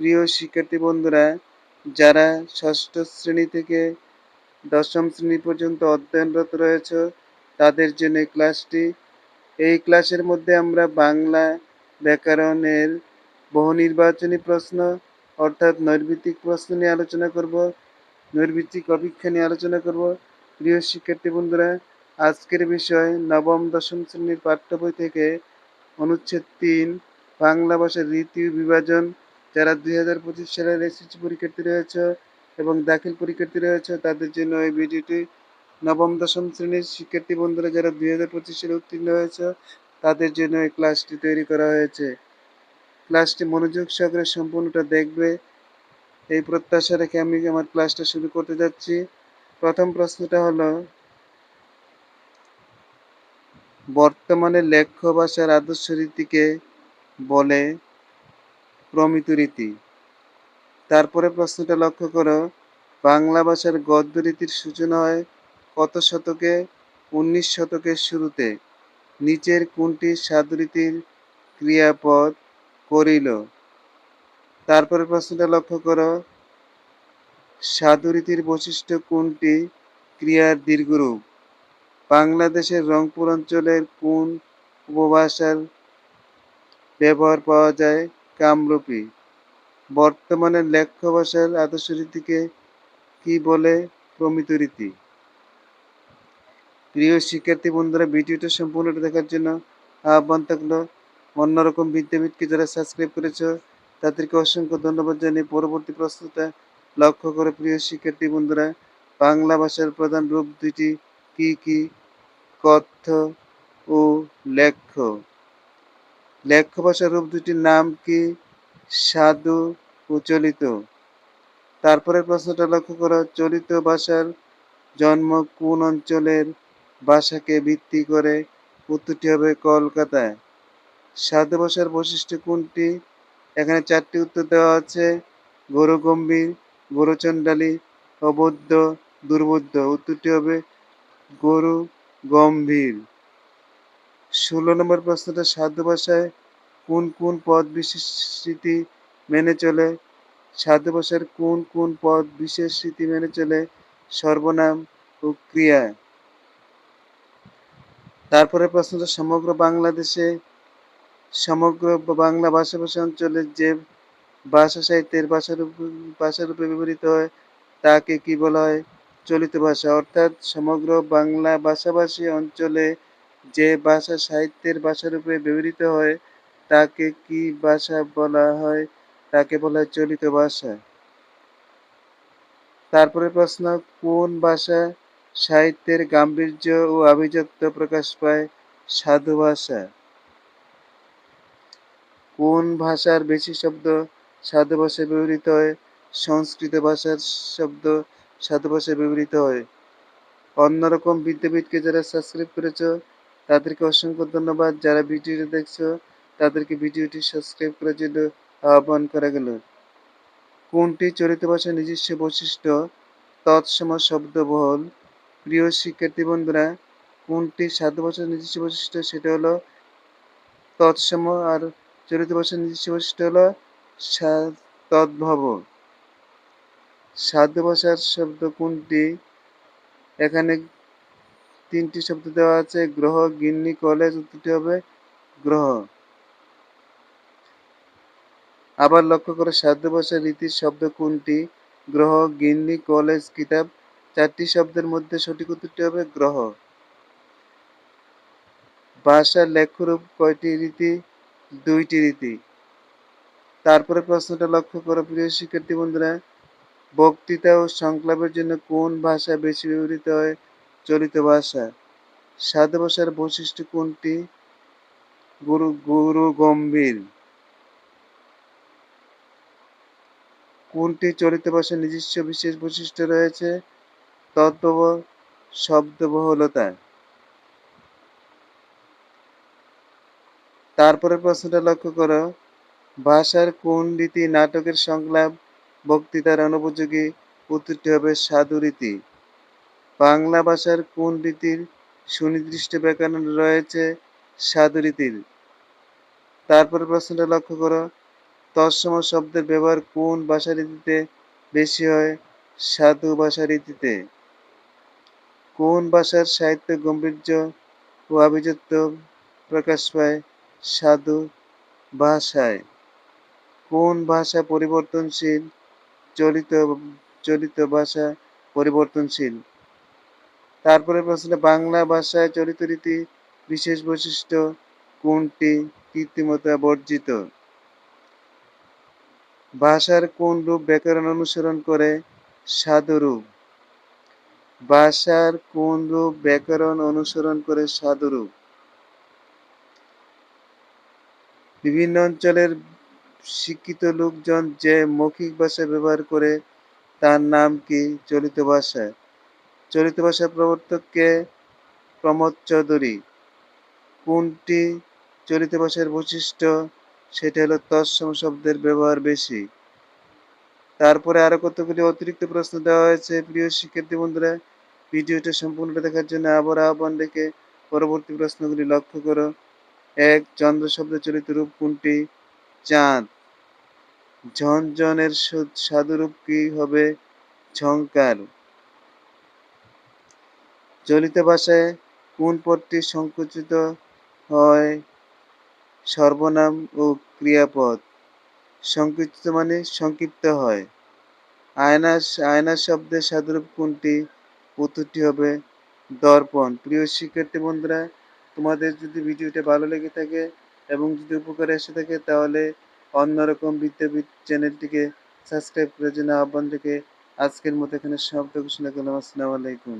প্রিয় শিক্ষার্থী বন্ধুরা, যারা ষষ্ঠ শ্রেণি থেকে দশম শ্রেণি পর্যন্ত অধ্যয়নরত রয়েছে, তাদের জন্য ক্লাসটি। এই ক্লাসের মধ্যে আমরা বাংলা ব্যাকরণের বহু নির্বাচনী প্রশ্ন, অর্থাৎ নৈর্ভিত্তিক প্রশ্ন নিয়ে আলোচনা করব নৈর্ভিত্তিক অপেক্ষা নিয়ে আলোচনা করব। প্রিয় শিক্ষার্থী বন্ধুরা, আজকের বিষয় নবম দশম শ্রেণির পাঠ্য বই থেকে অনুচ্ছেদ তিন, বাংলা ভাষার রীতি বিভাজন যারা দুই হাজার পঁচিশ সালের এসএসসি পরীক্ষার্থী রয়েছে এবং দাখিল পরীক্ষার্থী রয়েছে, তাদের জন্য এই ভিডিওটি নবম, দশম শ্রেণির শিক্ষার্থী বন্ধুরা যারা দুই হাজার পঁচিশ সালে উত্তীর্ণ হয়েছে, তাদের জন্য এই ক্লাসটি তৈরি করা হয়েছে। ক্লাসটি মনোযোগ সহকারে সম্পূর্ণটা দেখবে। এই প্রত্যাশা রেখে আমি আমার ক্লাসটা শুরু করতে যাচ্ছি। প্রথম প্রশ্নটা হলো, বর্তমানে লেখ্য ভাষার আদর্শ রীতিকে বলে প্রমিত রীতি। তারপরে প্রশ্নটা লক্ষ্য করো, বাংলা ভাষার গদ্য রীতির সূচনা হয় কত শতকে? উনিশ শতকের শুরুতে। নিচের কোনটি সাধুরীতির ক্রিয়াপদ করিল? তারপরে প্রশ্নটা লক্ষ্য করো, সাধুরীতির বৈশিষ্ট্য কোনটি? ক্রিয়ার দীর্ঘরূপ। বাংলাদেশের রংপুর অঞ্চলের কোন উপভাষার ব্যবহার পাওয়া যায়? কামরূপী। বর্তমানে লেখ্য ভাষার আদর্শ রীতিকে কি বলে প্রমিত রীতি? প্রিয় শিক্ষার্থী বন্ধুরা, ভিডিওটা সম্পূর্ণটা দেখার জন্য আহ্বান থাকল, অন্যরকম বিদ্যাপীঠকে যারা সাবস্ক্রাইব করেছ, তাদেরকে অসংখ্য ধন্যবাদ জানিয়ে পরবর্তী প্রশ্নটা লক্ষ্য করে প্রিয় শিক্ষার্থী বন্ধুরা, বাংলা ভাষার প্রধান রূপ দুটি কি কি? কথ্য ও লেখ্য। লেখ্য ভাষার রূপ দুটির নাম কি? সাধু ও চলিত। তারপরের প্রশ্নটা লক্ষ্য করো, চলিত ভাষার জন্ম কোন অঞ্চলের ভাষাকে ভিত্তি করে? উত্তরটি হবে কলকাতায়। সাধু ভাষার বৈশিষ্ট্য কোনটি? এখানে চারটি উত্তর দেওয়া আছে। গরু গম্ভীর গরুচণ্ডালী অবদ্ধ দুর্বোধ্য। উত্তরটি হবে গরু গম্ভীর ষোলো নম্বর প্রশ্নটা, সাধু ভাষায় কোন কোন পদ বিশেষ স্মৃতি মেনে চলে? সাধু ভাষার কোন কোন পদ বিশেষ স্মৃতি মেনে চলে? সর্বনাম ও ক্রিয়া। তারপরে প্রশ্নটা, সমগ্র বাংলাদেশে, সমগ্র বাংলা ভাষাভাষী অঞ্চলে যে ভাষা সাহিত্যের ভাষারূপে ভাষারূপে ব্যবহৃত হয়, তাকে কি বলা হয়? চলিত ভাষা। অর্থাৎ সমগ্র বাংলা ভাষাভাষী অঞ্চলে যে ভাষা সাহিত্যের ভাষারূপে ব্যবহৃত হয়, তাকে কি ভাষা বলা হয়? তাকে বলা হয় চলিত ভাষা। তারপরে প্রশ্ন, কোন ভাষা সাহিত্যের গাম্ভীর্য ও আভিজাত্য প্রকাশ পায়? সাধু ভাষা। কোন ভাষার বেশি শব্দ সাধু ভাষায় ব্যবহৃত হয়? সংস্কৃত ভাষার শব্দ সাধু ভাষায় ব্যবহৃত হয়। অন্যরকম বিদ্যাপীঠকে যারা সাবস্ক্রাইব করেছ তাদেরকে অসংখ্য ধন্যবাদ। যারা ভিডিওটি দেখছ, তাদেরকে ভিডিওটি সাবস্ক্রাইব করার জন্য আহ্বান করা গেল। কোনটি চলিত ভাষার নিজস্ব বৈশিষ্ট্য? তৎসম শব্দবহল প্রিয় শিক্ষার্থী বন্ধুরা, কোনটি সাধু ভাষার নিজস্ব বৈশিষ্ট্য? সেটা হলো তৎসম আর চলিত ভাষার নিজস্ব বৈশিষ্ট্য হলো তদ্ভব। সাধু ভাষার শব্দ কোনটি? এখানে তিনটি শব্দ দেওয়া আছে, গ্রহ, গিন্নি কলেজ উত্তরটি হবে গ্রহ। আবার লক্ষ্য করে, সাধ্য ভাষার রীতির শব্দ কোনটি? গ্রহ, গিন্নি কলেজ কিতাব, চারটি শব্দের মধ্যে সঠিক উত্তরটি হবে গ্রহ। ভাষার লেখরূপ কয়টি রীতি? দুইটি রীতি। তারপরে প্রশ্নটা লক্ষ্য করো, প্রিয় শিক্ষার্থী বন্ধুরা, বক্তৃতা ও সংলাপের জন্য কোন ভাষা বেশি ব্যবহৃত হয়? চলিত ভাষা। সাধু ভাষার বৈশিষ্ট্য কোনটি? গুরু গুরু গম্ভীর। কোনটি চলিত ভাষার নিজস্ব বিশেষ বৈশিষ্ট্য রয়েছে? তদ্ভব, শব্দবহুলতা। তারপরে প্রশ্নটা লক্ষ্য করো। ভাষার কোন রীতি নাটকের সংলাপ, বক্তৃতার অনুপযোগী উত্তরটি হবে সাধু রীতি। বাংলা ভাষার কোন রীতির সুনির্দিষ্ট ব্যাকরণ রয়েছে সাধু রীতির? তারপরে প্রশ্নটা লক্ষ্য করো। তৎসম শব্দের ব্যবহার কোন ভাষা রীতিতে বেশি হয়? সাধু ভাষা রীতিতে। কোন ভাষার সাহিত্য গম্ভীর্য ও আভিজাত্য প্রকাশ পায়? সাধু ভাষায়। কোন ভাষা পরিবর্তনশীল? চলিত চলিত ভাষা পরিবর্তনশীল? তারপরে প্রশ্ন বাংলা ভাষায় চলিত রীতি বিশেষ বৈশিষ্ট্য কোনটি? কৃত্রিমতা বর্জিত। ভাষার কোন রূপ ব্যাকরণ অনুসরণ করে? সাধুরূপ ভাষার কোন রূপ ব্যাকরণ অনুসরণ করে? সাধুরূপ বিভিন্ন অঞ্চলের শিক্ষিত লোকজন যে মৌখিক ভাষা ব্যবহার করে, তার নাম কি? চলিত ভাষা। চলিত ভাষার প্রবর্তককে প্রমোদ চৌধুরী। কোনটি চলিত ভাষার বৈশিষ্ট্য? সেটা হলো তৎসম শব্দের ব্যবহার বেশি। তারপরে আরও কতগুলি অতিরিক্ত প্রশ্ন দেওয়া হয়েছে? প্রিয় শিক্ষার্থী বন্ধুরা, ভিডিওটা সম্পূর্ণটা দেখার জন্য আবার আহ্বান রেখে পরবর্তী প্রশ্নগুলি লক্ষ্য করো। এক, চন্দ্র শব্দ চলিত রূপ কোনটি? চাঁদ। ঝনঝনের সাধুরূপ কি হবে? ঝংকার চলিত ভাষায় কোন পদটি সংকুচিত হয়? সর্বনাম ও ক্রিয়াপদ। সংকুচিত মানে সংক্ষিপ্ত হয়। আয়না আয়না শব্দের সাধারণ কোনটি? উত্তরটি হবে দর্পণ। প্রিয় শিক্ষার্থী বন্ধুরা, তোমাদের যদি ভিডিওটা ভালো লেগে থাকে এবং যদি উপকারে এসে থাকে, তাহলে অন্যরকম বিদ্যাবিদ চ্যানেলটিকে সাবস্ক্রাইব করার জন্য আহ্বান থেকে আজকের মতো এখানে শব্দ ঘোষণা আসসালামু আলাইকুম।